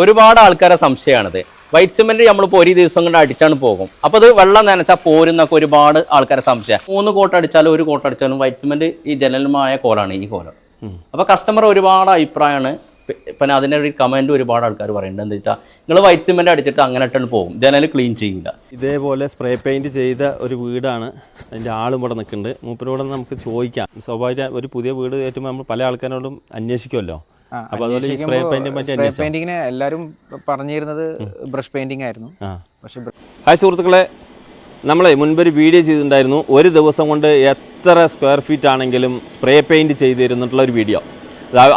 ഒരുപാട് ആൾക്കാരെ സംശയമാണത്. White cement നമ്മളിപ്പോൾ ഒരു ദിവസം കൊണ്ട് അടിച്ചാണ് പോകും. അപ്പോൾ അത് വെള്ളം നനച്ചാൽ പോരുന്നൊക്കെ ഒരുപാട് ആൾക്കാരെ സംശയം. മൂന്ന് കോട്ട് അടിച്ചാലും ഒരു കോട്ട് അടിച്ചാലും വൈറ്റ് സിമെന്റ് ഈ ജനലുമായ കോലാണ് ഈ കോലം അപ്പോൾ കസ്റ്റമർ ഒരുപാട് അഭിപ്രായമാണ്. പിന്നെ അതിന്റെ ഒരു കമന്റ് ഒരുപാട് ആൾക്കാർ പറയുന്നുണ്ട്. എന്താ വെച്ചാൽ നിങ്ങൾ വൈറ്റ് സിമെന്റ് അടിച്ചിട്ട് അങ്ങനെ ഇട്ടാണ് പോകും. ജനൽ ക്ലീൻ ചെയ്യില്ല ഇതേപോലെ സ്പ്രേ പെയിന്റ് ചെയ്ത ഒരു വീടാണ് അതിന്റെ ആളും ഇവിടെ നിൽക്കുന്നുണ്ട്. മൂപ്പരോട് നമുക്ക് ചോദിക്കാം. സ്വാഭാവിക ഒരു പുതിയ വീട് കയറ്റുമ്പോൾ നമ്മൾ പല ആൾക്കാരോടും അന്വേഷിക്കുമല്ലോ. അപ്പൊ അതുപോലെ ഈ സ്പ്രേ സ്പ്രേ പെയിന്റിങ്ങിന് എല്ലാവരും പറഞ്ഞിരുന്നത് ബ്രഷ് പെയിന്റിംഗ് ആയിരുന്നു. പക്ഷെ ഹായ് സുഹൃത്തുക്കളെ നമ്മളെ മുൻപൊരു വീഡിയോ ചെയ്തിട്ടുണ്ടായിരുന്നു. ഒരു ദിവസം കൊണ്ട് എത്ര സ്ക്വയർ ഫീറ്റ് ആണെങ്കിലും സ്പ്രേ പെയിന്റ് ചെയ്ത് തരുന്നിട്ടുള്ള ഒരു വീഡിയോ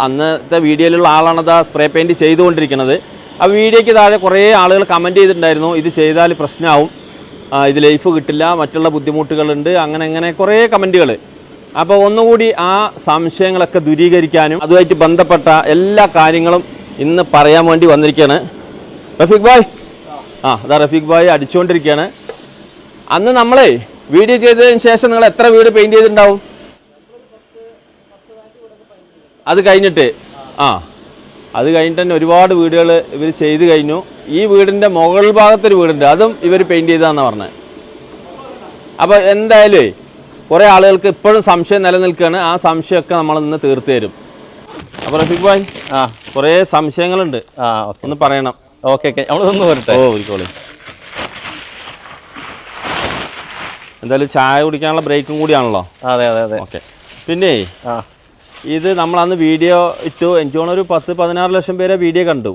അന്നത്തെ വീഡിയോയിലുള്ള ആളാണ് അത് സ്പ്രേ പെയിന്റ് ചെയ്തുകൊണ്ടിരിക്കുന്നത്. ആ വീഡിയോയ്ക്ക് താഴെ കുറേ ആളുകൾ കമന്റ് ചെയ്തിട്ടുണ്ടായിരുന്നു. ഇത് ചെയ്താൽ പ്രശ്നമാവും. ഇത് ലൈഫ് കിട്ടില്ല മറ്റുള്ള ബുദ്ധിമുട്ടുകളുണ്ട് അങ്ങനെ അങ്ങനെ കുറേ കമന്റുകൾ അപ്പോൾ ഒന്നുകൂടി ആ സംശയങ്ങളൊക്കെ ദൂരീകരിക്കാനും അതുമായിട്ട് ബന്ധപ്പെട്ട എല്ലാ കാര്യങ്ങളും ഇന്ന് പറയാൻ വേണ്ടി വന്നിരിക്കുകയാണ് റഫീഖ് ഭായ്. ആ അതാ റഫീഖ് ഭായ് അടിച്ചുകൊണ്ടിരിക്കുകയാണ് അന്ന് നമ്മളെ വീഡിയോ ചെയ്തതിന് ശേഷം നിങ്ങൾ എത്ര വീട് പെയിന്റ് ചെയ്തിട്ടുണ്ടാവും? അത് കഴിഞ്ഞിട്ട് ആ അത് കഴിഞ്ഞിട്ട് തന്നെ ഒരുപാട് വീടുകൾ ഇവർ ചെയ്ത് കഴിഞ്ഞു. ഈ വീടിന്റെ മുകൾ ഭാഗത്തൊരു വീടുണ്ട് അതും ഇവർ പെയിന്റ് ചെയ്താന്നാ പറഞ്ഞത് അപ്പോൾ എന്തായാലും കുറെ ആളുകൾക്ക് ഇപ്പോഴും സംശയം നിലനിൽക്കുകയാണ്. ആ സംശയമൊക്കെ നമ്മൾ ഇന്ന് തീർത്തു തരും. അപ്പോൾ റഫീഖ് ഭായ് ആ കുറേ സംശയങ്ങളുണ്ട്. ആ ഒന്ന് പറയണം. Okay okay. നമ്മളൊന്ന് വരട്ടെ? ഓ ഒരിക്കോളി എന്തായാലും ചായ കുടിക്കാനുള്ള ബ്രേക്കും കൂടിയാണല്ലോ? അതെ അതെ അതെ. ഓക്കെ. പിന്നെ ആ. ഇത് നമ്മൾ അന്ന് വീഡിയോ ഇട്ടു. എനിക്ക് തോന്നുന്നു ഒരു പത്ത് പതിനാറ് ലക്ഷം പേരെ വീഡിയോ കണ്ടു.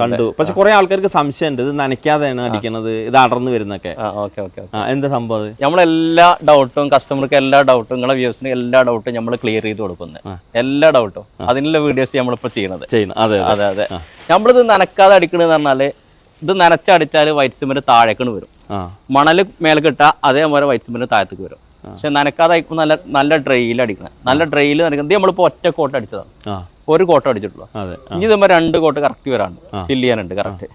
കണ്ടു. പക്ഷെ കുറെ ആൾക്കാർക്ക് സംശയമുണ്ട്. ഇത് നനയ്ക്കാതെയാണ് അടിക്കുന്നത് ഇത് അടർന്ന് വരുന്നൊക്കെ. എന്താ സംഭവം? നമ്മളെല്ലാ ഡൗട്ടും കസ്റ്റമർക്ക് എല്ലാ ഡൗട്ടും നിങ്ങളെ വ്യൂസിന് എല്ലാ ഡൗട്ടും നമ്മൾ ക്ലിയർ ചെയ്ത് കൊടുക്കുന്നത്. എല്ലാ ഡൗട്ടും. അതിനുള്ള വീഡിയോസ് നമ്മളിപ്പോ ചെയ്യണത് ചെയ്യുന്നു അതെ അതെ. അതെ നമ്മളിത് നനക്കാതെ അടിക്കണെന്ന് പറഞ്ഞാൽ ഇത് നനച്ചടിച്ചാൽ വൈറ്റ് സിമന്റ് താഴേക്കണ് വരും. മണൽ മണൽ മേലെ കിട്ടാ അതേപോലെ വൈറ്റ് സിമെന്റ് താഴത്തേക്ക് വരും. പക്ഷെ നനക്കാതായിരിക്കും നല്ല നല്ല ഡ്രൈയിൽ അടിക്കണം. നല്ല ഡ്രൈയിൽ നനക്കുന്നത് നമ്മളിപ്പോ ഒറ്റ കോട്ട് അടിച്ചതാണ് ഒരു കോട്ട് അടിച്ചിട്ടുള്ളൂ. ഇനി ഇതുമ്പോ രണ്ട് കോട്ട് കറക്റ്റ് വരാണ്ട്. ഫില്ല് ചെയ്യാനുണ്ട് കറക്റ്റ്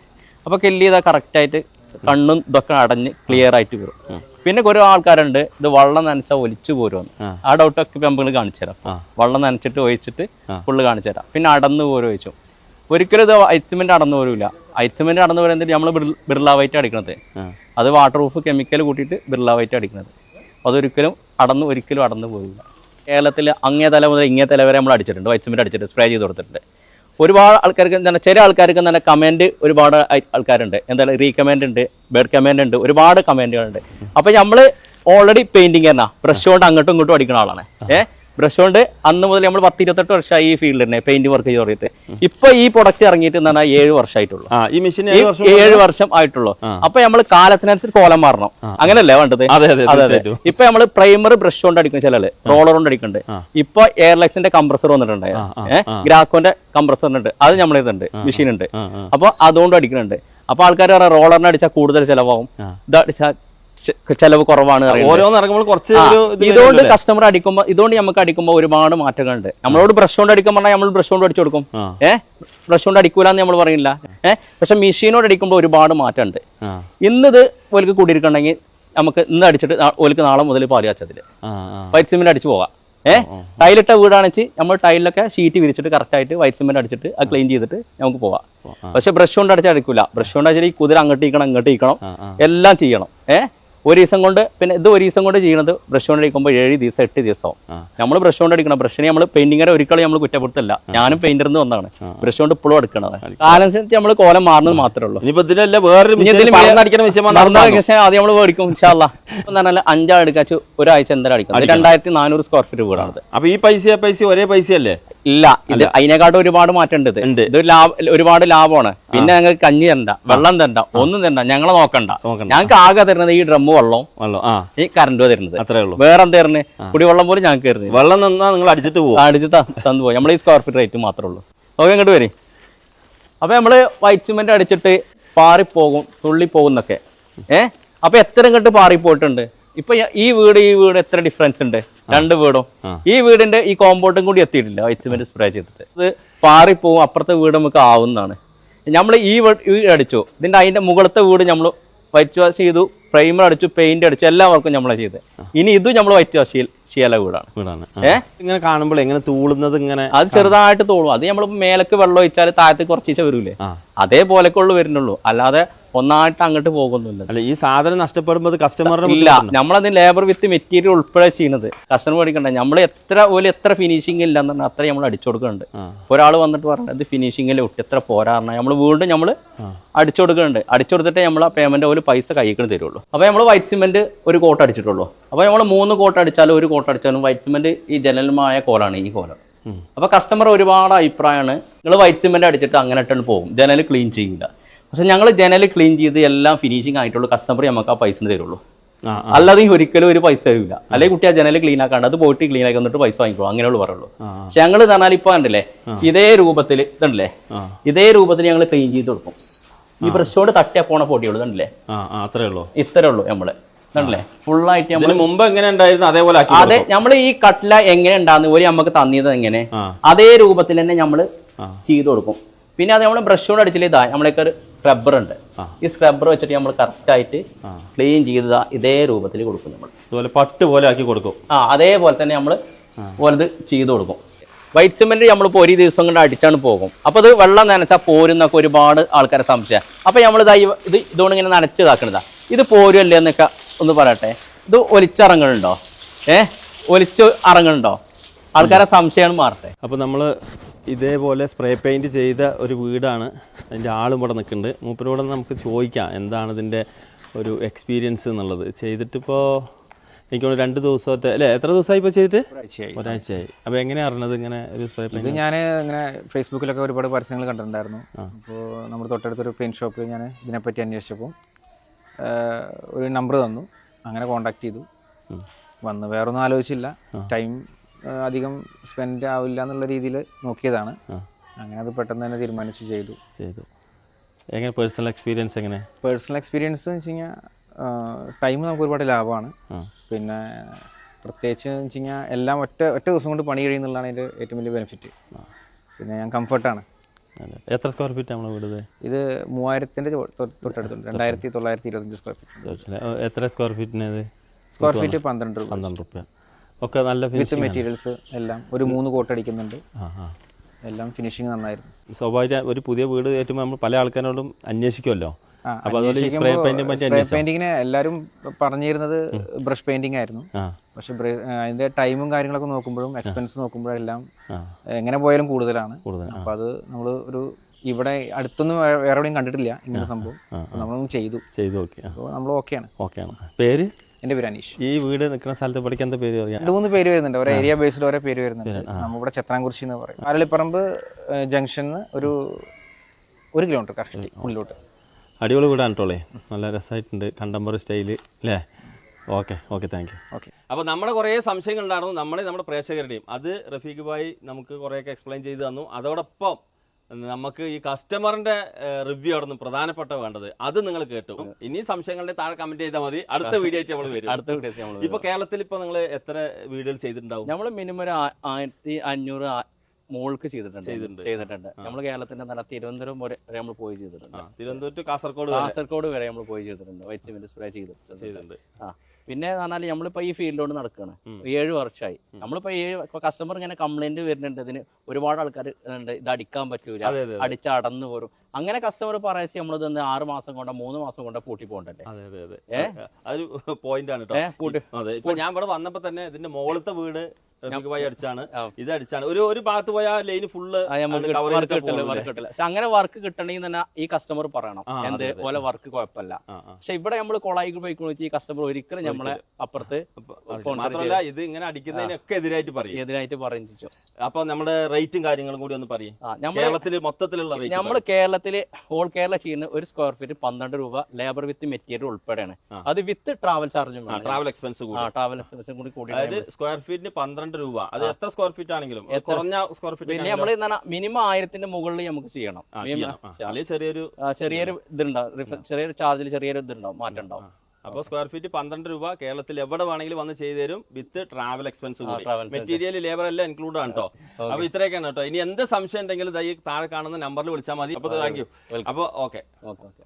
അപ്പൊ ഫില്ല് ചെയ്താൽ കറക്റ്റ് ആയിട്ട് കണ്ണും ഇതൊക്കെ അടഞ്ഞ് ക്ലിയർ ആയിട്ട് വരും. പിന്നെ കുറെ ആൾക്കാരുണ്ട് ഇത് വെള്ളം നനച്ചാൽ ഒലിച്ചു പോരുമെന്ന് ആ. ഡൗട്ടൊക്കെ നമ്മൾ കാണിച്ചു തരാം. വള്ളം നനച്ചിട്ട് ഒഴിച്ചിട്ട്. ഫുള്ള് കാണിച്ചു തരാം. പിന്നെ അടന്ന് പോരും ഒഴിച്ചു ഒരിക്കലും ഇത് ഐസിമെന്റ് അടന്നു പോരില്ല ഐസിമെന്റ് അടന്നു വരുന്നത് നമ്മൾ ബിർള വൈറ്റ് അടിക്കണത്. അത് വാട്ടർ പ്രൂഫ് കെമിക്കൽ കൂട്ടിയിട്ട് ബിർള വൈറ്റ് അടിക്കുന്നത് അതൊരിക്കലും അടന്ന് ഒരിക്കലും അടന്നു പോകില്ല കേരളത്തിൽ അങ്ങേ തല മുതൽ ഇങ്ങേ തല വരെ നമ്മൾ അടിച്ചിട്ടുണ്ട്. വൈറ്റ് അടിച്ചിട്ടുണ്ട് അടിച്ചിട്ട് സ്പ്രേ ചെയ്ത് കൊടുത്തിട്ടുണ്ട്. ഒരുപാട് ആൾക്കാർക്ക് എന്താണ് ചില ആൾക്കാർക്ക് തന്നെ കമന്റ് ഒരുപാട് ആൾക്കാരുണ്ട്. എന്തായാലും റീകമൻഡ് ഉണ്ട് ബെഡ് കമന്റ് ഉണ്ട് ഒരുപാട് കമന്റുകളുണ്ട് അപ്പോൾ നമ്മൾ ഓൾറെഡി പെയിന്റിങ് തന്നെ ബ്രഷ് കൊണ്ട് അങ്ങോട്ടും ഇങ്ങോട്ടും അടിക്കുന്ന ആളാണ്. ഏഹ് ബ്രഷ് കൊണ്ട് അന്ന് മുതൽ നമ്മൾ പത്ത് ഇരുപത്തെട്ട് വർഷമായി ഈ ഫീൽഡിൽ തന്നെ പെയിന്റ് വർക്ക് ചെയ്ത് തുടങ്ങിയിട്ട്. ഇപ്പൊ ഈ പ്രൊഡക്റ്റ് ഇറങ്ങിയിട്ട് എന്ന് പറഞ്ഞാൽ ഏഴ് വർഷമായിട്ടുള്ളൂ. ഈ മെഷീൻ ഏഴ് വർഷം ആയിട്ടുള്ളൂ. അപ്പൊ നമ്മൾ കാലത്തിനനുസരിച്ച് കോലം മാറണം. അങ്ങനല്ലേ വേണ്ടത്? ഇപ്പൊ നമ്മൾ പ്രൈമർ ബ്രഷ് കൊണ്ട് അടിക്കുന്ന ചില റോളർ കൊണ്ട് അടിക്കുന്നുണ്ട്. ആ. ഇപ്പൊ എയർലൈക്സിന്റെ കംപ്രസർ വന്നിട്ടുണ്ട്. ഗ്രാക്കോന്റെ കംപ്രസർ ഉണ്ട് അത് നമ്മൾ ഇതുണ്ട് മെഷീൻ ഉണ്ട്. അപ്പൊ അതുകൊണ്ട് അടിക്കുന്നുണ്ട്. അപ്പൊ ആൾക്കാർ പറയാം റോളറിന് അടിച്ചാൽ കൂടുതൽ ചെലവാകും. ചെലവ് കുറവാണ് ഓരോന്ന് ഇറങ്ങുമ്പോൾ കുറച്ച് ഇതുകൊണ്ട് കസ്റ്റമർ അടിക്കുമ്പോൾ ഇതുകൊണ്ട് നമുക്ക് അടിക്കുമ്പോൾ ഒരുപാട് മാറ്റങ്ങളുണ്ട്. നമ്മളോട് ബ്രഷ് കൊണ്ട് അടിക്കാൻ പറഞ്ഞാൽ നമ്മൾ ബ്രഷ് കൊണ്ട് അടിച്ചു കൊടുക്കും. ഏഹ് ബ്രഷ് കൊണ്ട് അടിക്കൂലെന്ന് നമ്മൾ പറയില്ല ഏഹ് പക്ഷെ മെഷീനോട് അടിക്കുമ്പോൾ ഒരുപാട് മാറ്റമുണ്ട്. ഇന്നത് ഓലക്ക് ഒലിക്ക് കൂടിയിരിക്കണമെങ്കിൽ നമുക്ക് ഇന്ന് അടിച്ചിട്ട് ഓലക്ക് നാളെ മുതൽ പാൽ കാച്ചതിൽ. വൈറ്റ് സിമെന്റ് അടിച്ചു പോവാം. ഏഹ് ടൈലിട്ട വീടാണെച്ച് നമ്മൾ ടൈലിലൊക്കെ ഷീറ്റ് വിരിച്ചിട്ട് കറക്റ്റ് ആയിട്ട് വൈറ്റ് സിമെന്റ് അടിച്ചിട്ട് അത് ക്ലീൻ ചെയ്തിട്ട് നമുക്ക് പോവാം. പക്ഷെ ബ്രഷ് കൊണ്ട് അടിച്ചാൽ അടിക്കൂല. ബ്രഷ് കൊണ്ട് അടിച്ചാൽ ഈ കുതിര അങ്ങോട്ട് ഇരിക്കണം ഇങ്ങോട്ട് ആ. എല്ലാം ചെയ്യണം. ഏഹ് ഒരു ദിവസം കൊണ്ട് പിന്നെ ഇത് ഒരു ദിവസം കൊണ്ട് ചെയ്യണത് ബ്രഷ് കൊണ്ട് അടിക്കുമ്പോൾ ഏഴ് ദിവസം എട്ട് ദിവസം. നമ്മൾ ബ്രഷ് കൊണ്ട് അടിക്കണം. ബ്രഷിനെ നമ്മൾ പെയിന്റിങ്ങനെ ഒരിക്കലും നമ്മൾ കുറ്റപ്പെടുത്തില്ല. ഞാനും പെയിന്ററിന്ന് വന്നാണ് ബ്രഷ് കൊണ്ട് ഇപ്പോഴും എടുക്കണത്. കാലനുസരിച്ച് നമ്മൾ കോലം മാറുന്നത് മാത്രമേ ഉള്ളൂ. ഇതിലല്ല വേറൊരു വിഷയം ആദ്യം നമ്മൾ മേടിക്കും ഇൻഷാല്ല എന്ന് പറഞ്ഞാൽ അഞ്ചാൾ എടുക്കാച്ച് ഒരാഴ്ച എന്തായാലും അടിക്കണം. രണ്ടായിരത്തി നാനൂറ് സ്ക്വയർ ഫീറ്റ് വീടാണത് അപ്പൊ ഈ പൈസ പൈസ ഒരേ പൈസ അല്ലേ ഇല്ല. ഇത് അതിനെക്കാട്ടും ഒരുപാട് മാറ്റേണ്ടത് ഉണ്ട്. ഇത് ഒരുപാട് ലാഭമാണ്. പിന്നെ ഞങ്ങൾക്ക് കഞ്ഞി തരണ്ട വെള്ളം തരണ്ട ഒന്നും തരണ്ട ഞങ്ങളെ നോക്കണ്ട. ഞങ്ങൾക്ക് ആകെ തരുന്നത് ഈ ഡ്രമ്മ് വെള്ളവും വെള്ളം ആ. ഈ കറണ്ടും തരുന്നത്. അത്രേ ഉള്ളൂ. വേറെ എന്താ തരുന്നത് കുടിവെള്ളം പോലും ഞങ്ങൾക്ക് തരുന്നത് വെള്ളം നിന്നാ നിങ്ങൾ അടിച്ചിട്ട് പോകും അടിച്ച് ത- തന്നു പോകും നമ്മൾ ഈ സ്ക്വയർ ഫീറ്റ് റേറ്റ് മാത്രമേ ഉള്ളൂ. ഓക്കെ ഇങ്ങോട്ട് വരും. അപ്പൊ നമ്മൾ വൈറ്റ് സിമെന്റ് അടിച്ചിട്ട് പാറിപ്പോകും തുള്ളി പോകുന്നൊക്കെ ഏ? അപ്പൊ എത്ര ഇങ്ങോട്ട് പാറിപ്പോയിട്ടുണ്ട്? ഇപ്പൊ ഈ വീട് ഈ വീട് എത്ര ഡിഫറൻസ് ഉണ്ട്? രണ്ട് വീടും. ഈ വീടിന്റെ ഈ കോമ്പൗണ്ടും കൂടി എത്തിയിട്ടില്ല. വൈറ്റ് സിമെന്റ് സ്പ്രേ ചെയ്തിട്ട്. ഇത് പാറിപ്പോവും അപ്പുറത്തെ വീട് നമുക്ക് ആവുന്നതാണ്. നമ്മൾ ഈ വീട് അടിച്ചു. ഇതിന്റെ അതിന്റെ മുകളത്തെ വീട് നമ്മൾ വൈറ്റ് വാഷ് ചെയ്തു പ്രൈമർ അടിച്ചു പെയിന്റ് അടിച്ചു എല്ലാ വർക്കും നമ്മളെ ചെയ്ത് ഇനി ഇതും നമ്മൾ വൈറ്റ് വാഷ് ചെയ്യല വീടാണ്. വീടാണ്. ഏ? ഇങ്ങനെ കാണുമ്പോൾ എങ്ങനെ തൂളുന്നത് ഇങ്ങനെ അത് ചെറുതായിട്ട് തൂളും. അത് നമ്മൾ മേലക്ക് വെള്ളം ഒഴിച്ചാൽ താഴത്ത് കുറച്ചീച്ച വരൂലേ? അതേപോലെ അതേപോലെക്കെ ഉള്ളു വരുന്നുള്ളൂ. അല്ലാതെ ഒന്നായിട്ട് അങ്ങോട്ട് പോകുന്നില്ല അല്ല ഈ സാധനം നഷ്ടപ്പെടുമ്പോൾ കസ്റ്റമറിന് ഇല്ല നമ്മളതിന് ലേബർ വിത്ത് മെറ്റീരിയൽ ഉൾപ്പെടെ ചെയ്യുന്നത് കസ്റ്റമർ പഠിക്കണ്ട. നമ്മൾ എത്ര പോലെ എത്ര ഫിനിഷിംഗ് ഇല്ല എന്ന് പറഞ്ഞാൽ അത്ര നമ്മൾ അടിച്ചു കൊടുക്കുന്നുണ്ട്. ഒരാൾ വന്നിട്ട് പറഞ്ഞത് ഇത് ഫിനിഷിംഗിൽ ഒട്ടി എത്ര പോരാ? നമ്മൾ വീണ്ടും നമ്മൾ ആ. അടിച്ചു കൊടുക്കുന്നുണ്ട്. അടിച്ചു കൊടുത്തിട്ടേ നമ്മൾ പേയ്മെന്റ് ഒരു പൈസ കൈക്കിന് തരുള്ളൂ. അപ്പോൾ നമ്മൾ വൈറ്റ് സിമെന്റ് ഒരു കോട്ട് അടിച്ചിട്ടുള്ളൂ. അപ്പോൾ നമ്മൾ മൂന്ന് കോട്ട് അടിച്ചാലും ഒരു കോട്ട് അടിച്ചാലും വൈറ്റ് സിമെന്റ് ഈ ജനലുമായ കോലാണ് ഈ കോലം. അപ്പൊ അപ്പോൾ കസ്റ്റമർ ഒരുപാട് അഭിപ്രായമാണ് നിങ്ങൾ വൈറ്റ് സിമെന്റ് അടിച്ചിട്ട് അങ്ങനെ ഇട്ടാണ് പോകും. ജനൽ ക്ലീൻ ചെയ്യില്ല. പക്ഷെ ഞങ്ങൾ ജനൽ ക്ലീൻ ചെയ്ത് എല്ലാം ഫിനിഷിംഗ് ആയിട്ടുള്ളൂ. കസ്റ്റമർ നമുക്ക് ആ പൈസ തരുള്ളൂ. അല്ലാതെ ഒരിക്കലും ഒരു പൈസ തരില്ല അല്ലെങ്കിൽ കുട്ടി ആ ജനൽ ക്ലീൻ ആക്കാണ്ട് അത് പോയിട്ട് ക്ലീൻ ആക്കി വന്നിട്ട് പൈസ വാങ്ങിക്കോളൂ അങ്ങനെയുള്ള പറയുള്ളൂ. പക്ഷെ ഞങ്ങൾ പറഞ്ഞാൽ ഇപ്പൊ കണ്ടില്ലേ? ഇതേ രൂപത്തിൽ ഇതുണ്ടല്ലേ? ഇതേ രൂപത്തിൽ ഞങ്ങൾ ക്ലീൻ ചെയ്ത് കൊടുക്കും. ഈ ബ്രഷോട് തട്ടിയാ പോണ പൊടിയുള്ളൂ കണ്ടില്ലേ? അത്രേ ഉള്ളൂ. ഇത്രേ ഉള്ളൂ നമ്മൾ. ഫുള്ളായിട്ട് നമ്മൾ മുമ്പ് എങ്ങനെ ഉണ്ടായിരുന്നു? അതേപോലെ അതെ നമ്മൾ ഈ കട്ടില എങ്ങനെ ഉണ്ടാകുന്ന ഒരു നമുക്ക് തന്നിയത് എങ്ങനെ? അതേ രൂപത്തിൽ തന്നെ നമ്മൾ ചെയ്തു കൊടുക്കും. പിന്നെ അത് നമ്മൾ ബ്രഷോട് അടിച്ചില്ല? ഇതാ നമ്മളൊക്കെ സ്ക്രബ്ബർ ഉണ്ട്. ഈ സ്ക്രബ്ബർ വെച്ചിട്ട് നമ്മൾ കറക്റ്റ് ആയിട്ട് ക്ലീൻ ചെയ്ത് ഇതേ രൂപത്തിൽ കൊടുക്കും നമ്മൾ. അതുപോലെ പട്ട് പോലെ ആക്കി കൊടുക്കും. ആ അതേപോലെ തന്നെ നമ്മൾ പോലത് ചെയ്ത് കൊടുക്കും. വൈറ്റ് സിമെന്റ് നമ്മളിപ്പോൾ ഒരു ദിവസം കൊണ്ട് അടിച്ചാണ് പോകും. അപ്പോൾ അത് വെള്ളം നനച്ചാൽ പോരുന്നൊക്കെ ഒരുപാട് ആൾക്കാരെ സംശയം. അപ്പോൾ നമ്മൾ ഇതാ ഇത് ഇതുകൊണ്ട് ഇങ്ങനെ നനച്ച് ഇതാക്കണതാ ഇത് പോരുമല്ലേ എന്നൊക്കെ ഒന്ന് പറയട്ടെ. ഇത് ഒലിച്ചിറങ്ങലുണ്ടോ? ഏഹ് ഒലിച്ച് ഇറങ്ങലുണ്ടോ ആൾക്കാരെ സംശയമാണ് മാറട്ടെ. അപ്പോൾ നമ്മൾ ഇതേപോലെ സ്പ്രേ പെയിന്റ് ചെയ്ത ഒരു വീടാണ്. അതിന്റെ ആളും ഇവിടെ നിൽക്കുന്നുണ്ട്. മൂപ്പരോട് നമുക്ക് ചോദിക്കാം എന്താണ് ഇതിന്റെ ഒരു എക്സ്പീരിയൻസ് എന്നുള്ളത്. ചെയ്തിട്ടിപ്പോൾ എനിക്ക് രണ്ട് ദിവസത്തെ അല്ലേ എത്ര ദിവസമായി ഇപ്പോൾ ചെയ്തിട്ട്? ഒരാഴ്ചയായി. അപ്പോൾ എങ്ങനെയാണ് അറിഞ്ഞത് ഇങ്ങനെ ഒരു സ്പ്രേ പെയിന്റ് ഞാൻ ഇങ്ങനെ ഫേസ്ബുക്കിലൊക്കെ ഒരുപാട് പരസ്യങ്ങൾ കണ്ടിട്ടുണ്ടായിരുന്നു. അപ്പോൾ നമ്മുടെ തൊട്ടടുത്തൊരു പെയിന്റ് ഷോപ്പിൽ ഞാൻ ഇതിനെപ്പറ്റി അന്വേഷിച്ചപ്പോൾ ഒരു നമ്പർ തന്നു. അങ്ങനെ കോണ്ടാക്ട് ചെയ്തു. വന്ന് വേറൊന്നും ആലോചിച്ചില്ല. ടൈം അധികം സ്പെൻഡ് ആവില്ല എന്നുള്ള രീതിയിൽ നോക്കിയതാണ്. അങ്ങനെ അത് പെട്ടെന്ന് തന്നെ തീരുമാനിച്ച് ചെയ്തു. ചെയ്തു. എങ്ങനെ പേഴ്സണൽ എക്സ്പീരിയൻസ് എങ്ങനെ? പേഴ്സണൽ എക്സ്പീരിയൻസ് എന്ന് വെച്ച് കഴിഞ്ഞാൽ ടൈം നമുക്ക് ഒരുപാട് ലാഭമാണ്. പിന്നെ പ്രത്യേകിച്ച് എന്ന് വെച്ച് കഴിഞ്ഞാൽ എല്ലാം ഒറ്റ ഒറ്റ ദിവസം കൊണ്ട് പണി കഴിയുന്നുള്ളതാണ് അതിന്റെ ഏറ്റവും വലിയ ബെനിഫിറ്റ് പിന്നെ ഞാൻ കംഫർട്ടാണ് എത്ര സ്ക്വയർ ഫീറ്റ് നമ്മൾ വീട് ഇത്? മൂവായിരത്തിന്റെ തൊട്ടടുത്തുണ്ട്. രണ്ടായിരത്തി തൊള്ളായിരത്തി ഇരുപത്തഞ്ച് സ്ക്വയർ ഫീറ്റ് എത്ര സ്ക്വയർ ഫീറ്റിന് സ്ക്വയർ ഫീറ്റ് പന്ത്രണ്ട് രൂപ പന്ത്രണ്ട് റുപ്യ. ഒക്കെ നല്ല വിത്ത് മെറ്റീരിയൽസ് എല്ലാം. ഒരു മൂന്ന് കോട്ട് അടിക്കുന്നുണ്ട്. എല്ലാം ഫിനിഷിങ് നന്നായിരുന്നു. സ്വാഭാവിക ഒരു പുതിയ വീട് കയറ്റുമ്പോൾ നമ്മൾ പല ആൾക്കാരോടും അന്വേഷിക്കുമല്ലോ സ്പ്രേ പെയിന്റിങ്ങിന് എല്ലാരും പറഞ്ഞിരുന്നത് ബ്രഷ് പെയിന്റിംഗ് ആയിരുന്നു. പക്ഷെ അതിന്റെ ടൈമും കാര്യങ്ങളൊക്കെ നോക്കുമ്പോഴും എക്സ്പെൻസ് നോക്കുമ്പോഴും എല്ലാം എങ്ങനെ പോയാലും കൂടുതലാണ്. അപ്പൊ അത് നമ്മൾ ഒരു ഇവിടെ അടുത്തൊന്നും വേറെ എവിടെയും കണ്ടിട്ടില്ല ഇങ്ങനെ സംഭവം. നമ്മളൊന്നും ചെയ്തു. ചെയ്തു അപ്പോൾ നമ്മൾ ഓക്കെയാണ്. ഓക്കെയാണ്. പേര്? എന്റെ പേര് അനീഷ്. ഈ വീട് നിൽക്കുന്ന സ്ഥലത്ത് പഠിക്കാൻ പേര് രണ്ട് മൂന്ന് പേര് വരുന്നുണ്ട്. ഓരോ ഏരിയ ബേസിൽ ഓരോ പേര് വരുന്നുണ്ട്. നമ്മുടെ ചെത്രാംകുറിശി എന്ന് പറയും. ആരളിപ്പറമ്പ് ജംഗ്ഷനിൽ ഒരു ഒരു കിലോമീറ്റർ കറക്റ്റ് ഉള്ളിലോട്ട് അടിപൊളി വീടാണ് കേട്ടോളേ നല്ല രസമായിട്ടുണ്ട് കണ്ടംപററി സ്റ്റൈൽ അല്ലേ? Okay okay thank you okay. അപ്പോൾ നമ്മുടെ കുറേ സംശയങ്ങൾ ഉണ്ടായിരുന്നു. നമ്മളെ നമ്മുടെ പ്രേക്ഷകരുടെയും. അത് റഫീഖ് ഭായി നമുക്ക് കുറേയൊക്കെ എക്സ്പ്ലെയിൻ ചെയ്ത് തന്നു. അതോടൊപ്പം നമുക്ക് ഈ കസ്റ്റമറിന്റെ റിവ്യൂ ആണ് പ്രധാനപ്പെട്ട വേണ്ടത്. അത് നിങ്ങൾ കേട്ടു. ഇനി സംശയങ്ങളുടെ താഴെ കമന്റ് ചെയ്താൽ മതി. അടുത്ത വീഡിയോ ആയിട്ട് നമ്മൾ വരും. അടുത്ത വീഡിയോ ഇപ്പൊ കേരളത്തിൽ ഇപ്പൊ നിങ്ങൾ എത്ര വീഡിയോകൾ ചെയ്തിട്ടുണ്ടാവും? നമ്മൾ മിനിമം ഒരു ആയിരത്തി അഞ്ഞൂറ് മോൾക്ക് ചെയ്തിട്ടുണ്ട്. ചെയ്തിട്ടുണ്ട്. നമ്മൾ കേരളത്തിന്റെ നല്ല തിരുവനന്തപുരം വരെ നമ്മൾ പോയി ചെയ്തിട്ടുണ്ട്. തിരുവനന്തപുരം കാസർഗോഡ് വരെ. കാസർഗോഡ് വരെ നമ്മൾ പോയി ചെയ്തിട്ടുണ്ട്. വൈറ്റ് സിമെന്റ് സ്പ്രേ ചെയ്തിട്ടുണ്ട്. ആ. പിന്നെ പറഞ്ഞാൽ നമ്മളിപ്പോ ഈ ഫീൽഡിലോട് നടക്കുകയാണ് ഏഴ് വർഷമായി നമ്മളിപ്പോ ഏഴ് കസ്റ്റമർ ഇങ്ങനെ കംപ്ലൈന്റ് വരുന്നുണ്ട്. ഇതിന് ഒരുപാട് ആൾക്കാർ ഉണ്ട്. ഇത് അടിക്കാൻ പറ്റൂല. അതെ അതെ അടിച്ച് അടന്നു പോരും. അങ്ങനെ കസ്റ്റമർ പറയാച്ച് നമ്മൾ തന്നെ ആറ് മാസം കൊണ്ടോ മൂന്ന് മാസം കൊണ്ടോ പൂട്ടി പോകണ്ടല്ലേ? പോയിന്റ് ആണ് ഞാൻ ഇവിടെ വന്നപ്പോ തന്നെ ഇതിന്റെ മോളത്തെ വീട് ഭായി അടിച്ചാണ്. ഇത് അടിച്ചാണ്. ഒരു ഒരു ഭാഗത്ത് പോയ ലൈന് ഫുള്ള് അങ്ങനെ വർക്ക് കിട്ടണമെങ്കിൽ തന്നെ ഈ കസ്റ്റമർ പറയണം. എന്ത്. പോലെ വർക്ക് കുഴപ്പമില്ല. പക്ഷെ ഇവിടെ നമ്മൾ കൊളായി പോയിക്കോളൂ ഈ കസ്റ്റമർ ഒരിക്കലും നമ്മളെ അപ്പുറത്ത് മാത്രമല്ല ഇത് ഇങ്ങനെ അടിക്കുന്നതിനൊക്കെ എതിരായിട്ട് പറയും. എതിരായിട്ട് പറയിച്ചു അപ്പൊ നമ്മുടെ റേറ്റും കാര്യങ്ങളും കൂടി ഒന്ന് പറയും. കേരളത്തിൽ മൊത്തത്തിലുള്ള റേറ്റ് നമ്മൾ കേരളത്തിൽ ഹോൾ കേരള ചെയ്യുന്ന ഒരു സ്ക്വയർ ഫീറ്റ് പന്ത്രണ്ട് രൂപ ലേബർ വിത്ത് മെറ്റീരിയൽ ഉൾപ്പെടെയാണ്. അത് വിത്ത് ട്രാവൽ ചാർജും. ട്രാവൽ എക്സ്പെൻസ് ട്രാവൽ എക്സ്പെൻസും കൂടി. കൂടി അതായത് സ്ക്വയർ ഫീറ്റിന് പന്ത്രണ്ട് രൂപ. അത് എത്ര സ്ക്വയർ ഫീറ്റ് ആണെങ്കിലും. കുറഞ്ഞ സ്ക്വയർ ഫീറ്റ് പിന്നെ നമ്മൾ മിനിമം ആയിരത്തിന്റെ മുകളിൽ നമുക്ക് ചെയ്യണം. ചെറിയൊരു ചെറിയൊരു ഇതുണ്ടാവും. ചെറിയൊരു ചാർജിൽ ചെറിയൊരു ഇതുണ്ടാവും മാറ്റം ഉണ്ടാവും അപ്പോൾ സ്ക്വയർ ഫീറ്റ് പന്ത്രണ്ട് രൂപ കേരളത്തിൽ എവിടെ വേണമെങ്കിലും വന്ന് ചെയ്തു തരും വിത്ത് ട്രാവൽ എക്സ്പെൻസ് കൂടി. മെറ്റീരിയൽ ലേബർ എല്ലാം ഇൻക്ലൂഡ് ആണ് കേട്ടോ അപ്പൊ ഇത്രയൊക്കെയാണ് കേട്ടോ ഇനി എന്ത് സംശയം ഉണ്ടെങ്കിലും താഴെ കാണുന്ന നമ്പറിൽ വിളിച്ചാൽ മതി. അപ്പൊ താങ്ക് യു അപ്പൊ അപ്പോൾ ഓക്കെ ഓക്കെ ഓക്കെ